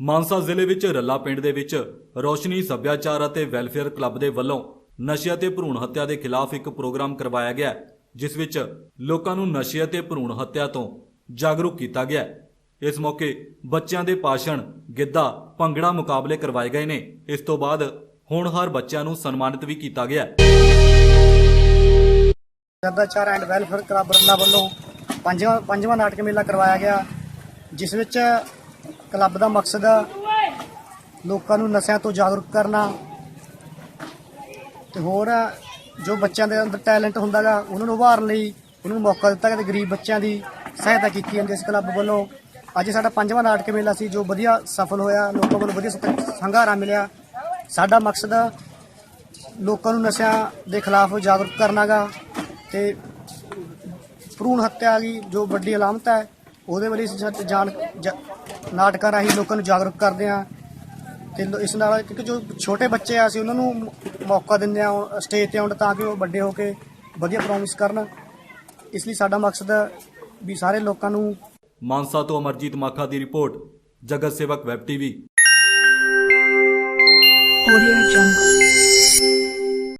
ਮਾਨਸਾ ਜ਼ਿਲ੍ਹੇ ਵਿੱਚ ਰੱਲਾ ਪਿੰਡ ਦੇ ਵਿੱਚ ਰੋਸ਼ਨੀ, ਸੱਭਿਆਚਾਰ ਅਤੇ ਵੈਲਫੇਅਰ ਕਲੱਬ ਦੇ ਵੱਲੋਂ ਨਸ਼ੇ ਅਤੇ ਭਰੂਣ ਹੱਤਿਆ ਦੇ ਖਿਲਾਫ ਇੱਕ ਪ੍ਰੋਗਰਾਮ ਕਰਵਾਇਆ ਗਿਆ ਜਿਸ ਵਿੱਚ ਲੋਕਾਂ ਨੂੰ ਨਸ਼ੇ ਅਤੇ ਭਰੂਣ ਹੱਤਿਆ ਤੋਂ ਜਾਗਰੂਕ ਕੀਤਾ ਗਿਆ ਇਸ ਮੌਕੇ ਬੱਚਿਆਂ ਦੇ ਭਾਸ਼ਣ ਗਿੱਧਾ, ਭੰਗੜਾ ਮੁਕਾਬਲੇ ਕਰਵਾਏ ਗਏ ਨੇ। ਇਸ ਤੋਂ ਬਾਅਦ ਹੋਣਹਾਰ ਬੱਚਿਆਂ ਨੂੰ ਸਨਮਾਨਿਤ ਵੀ ਕੀਤਾ ਗਿਆ ਸੱਭਿਆਚਾਰ ਐਂਡ ਵੈਲਫੇਅਰ ਕਲੱਬ ਰੱਲਾ ਵੱਲੋਂ ਪੰਜਵਾਂ ਪੰਜਵਾਂ ਨਾਟਕ ਮੇਲਾ ਕਰਵਾਇਆ ਗਿਆ, ਜਿਸ ਵਿੱਚ ਕਲੱਬ ਦਾ ਮਕਸਦ ਲੋਕਾਂ ਨੂੰ ਨਸ਼ਿਆਂ ਤੋਂ ਜਾਗਰੂਕ ਕਰਨਾ। ਤੇ ਹੋਰ ਜੋ ਬੱਚਿਆਂ ਦੇ ਅੰਦਰ ਟੈਲੈਂਟ ਹੁੰਦਾਗਾ ਉਹਨਾਂ ਨੂੰ ਉਭਾਰਨ ਲਈ ਉਹਨਾਂ ਨੂੰ ਮੌਕਾ ਦਿੱਤਾ ਗਿਆ ਤੇ ਗਰੀਬ ਬੱਚਿਆਂ ਦੀ ਸਹਾਇਤਾ ਕੀਤੀ ਜਾਂਦੀ ਹੈ ਇਸ ਕਲੱਬ ਵੱਲੋਂ। ਅੱਜ ਸਾਡਾ ਪੰਜਵਾਂ ਨਾਟਕ ਮੇਲਾ ਸੀ, ਜੋ ਵਧੀਆ ਸਫਲ ਹੋਇਆ, ਲੋਕਾਂ ਵੱਲੋਂ ਵਧੀਆ ਸਤ- ਸੰਘਾਰਾ ਮਿਲਿਆ। ਸਾਡਾ ਮਕਸਦ ਲੋਕਾਂ ਨੂੰ ਨਸ਼ਿਆਂ ਦੇ ਖਿਲਾਫ ਜਾਗਰੂਕ ਕਰਨਾਗਾ ਤੇ ਭਰੂਣ ਹੱਤਿਆ ਦੀ ਜੋ ਵੱਡੀ ਅਲਾਮਤ ਹੈ ਉਹਦੇ ਬਾਰੇ ਸੱਚ ਜਾਣ ਜ- ਨਾਟਕਾਂ ਰਾਹੀਂ ਲੋਕਾਂ ਨੂੰ ਜਾਗਰੂਕ ਕਰਦੇ ਹਾਂ। ਤੇ ਲੋ- ਇਸ ਨਾਲ ਕਿਉਂਕਿ ਜੋ ਛੋਟੇ ਬੱਚੇ ਆ ਅਸੀਂ ਉਹਨਾਂ ਨੂੰ ਮ- ਮੌਕਾ ਦਿੰਦੇ ਆ ਸਟੇਜ ਤੇ ਆਉਣ ਤਾਂ ਕਿ ਉਹ ਵੱਡੇ ਹੋ ਕੇ ਵਧੀਆ ਪਰਫਾਰਮੈਂਸ ਕਰਨ। ਇਸ ਲਈ ਸਾਡਾ ਮਕਸਦ ਵੀ ਸਾਰੇ ਲੋਕਾਂ ਨੂੰ ਮਾਨਸਾ ਤੋਂ ਅਮਰਜੀਤ ਮਾਖਾ ਦੀ ਰਿਪੋਰਟ ਜਗਤ ਸੇਵਕ ਵੈਬ ਟੀਵੀ। Audio Jungle.